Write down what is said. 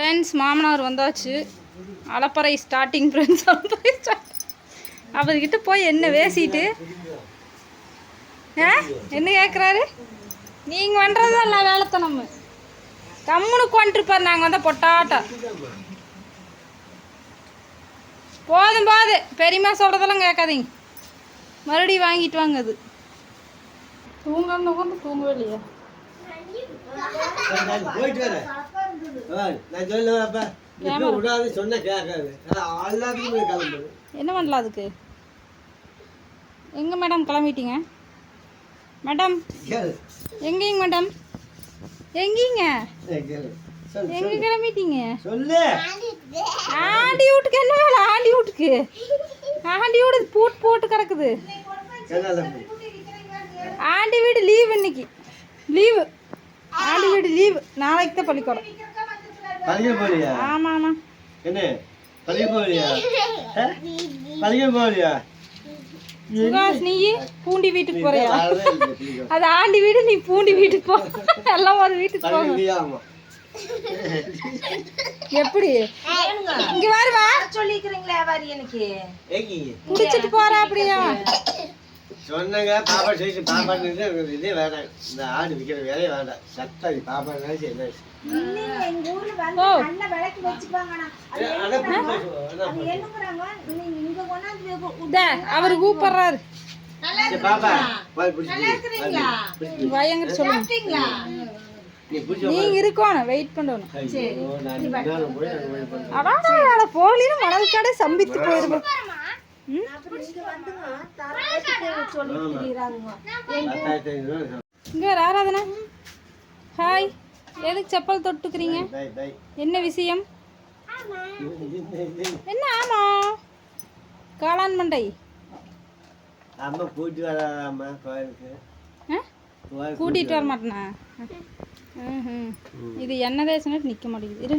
Friends மாமனார் வந்தாச்சு. அலப்பறை starting friends அலப்பறை அவர்கிட்ட போய் என்ன பேசிட்டு? ஆ? என்ன கேட்குறாரு நீங்கள் பண்ணுறதெல்லாம் வேலைத்தனம். கம்முனு கொண்டுருப்பார் நாங்கள் வந்தால் பொட்டாட்டா. போதும் போது. பெரியம்மா சொல்கிறதெல்லாம் கேட்காதீங்க. மறுபடியும் வாங்கிட்டு வாங்க அது. தூங்கன்னு கூட தூங்கவே இல்லையா. போயிட்டு வரேன். ஆ, நான் சொல்லுவேன் அப்ப? இப்ப விடாது சொன்னா கேட்காது. அதான் எல்லாத்துக்குமே கிளம்புது என்ன பண்ணலாம் அதுக்கு? எங்கே மேடம் கிளம்பிட்டீங்க? மேடம் எங்கேங்க மேடம்? எங்கேங்க? எங்கே கிளம்பிட்டீங்க? சொல்லு. ஆண்டி வீட்டுக்கு என்ன வேலை? ஆண்டி வீட்டுக்கு. ஆண்டி வீடு பூட்டு போட்டு கிடக்குது. ஆண்டி வீடு லீவ் இன்னைக்கு. லீவு ஆண்டி வீடு லீவு நாளைக்கு தான் பள்ளிக்கூடம் பழக போலியா ஆமாம் ஆமாம் என்ன? போலியா ஆ? பழக போலியா சுகாஸ் நீ பூண்டி வீட்டுக்கு போறியா. அது ஆண்டி வீடு நீ பூண்டி வீட்டுக்கு போ. எல்லாம் ஒரு வீட்டுக்கு போங்க? ஆமா எப்படி? இங்க வருவா சொல்லிக்கிறீங்களே வாரி எனக்கு. ஏங்கிங்க குடிச்சிட்டு போறா அப்படியா? சொன்னங்க பாப்பா சொல்லிட்டு பாப்பா இதே வேணாம் இந்த ஆடு விற்கிற வேலையே வேண்டாம். சத்தாதி பாப்பா நினைச்சு என்ன அவர் கூப்பிடுறாரு. பயங்கர சொல்லுங்க. நீங்க இருக்கணும் வெயிட் பண்ணணும். ஐயோ, நான் நின்னாலும் போய் அங்க போய் பண்றேன். அடாடா போலின்னு மணல் கடை சம்பித்து போயிருவோம் அப்புறம் இங்க வந்துங்க, ஆராதனா. ஹாய் எதுக்கு செப்பல் தொட்டுக்கிறீங்க? என்ன விஷயம்? என்ன ஆமா? காளான் மண்டை. அம்மா கூட்டி கோயிலுக்கு கூட்டிட்டு வர மாட்டேனா இது என்ன தேசம்னு நிக்க மாட்டேங்குது. இரு.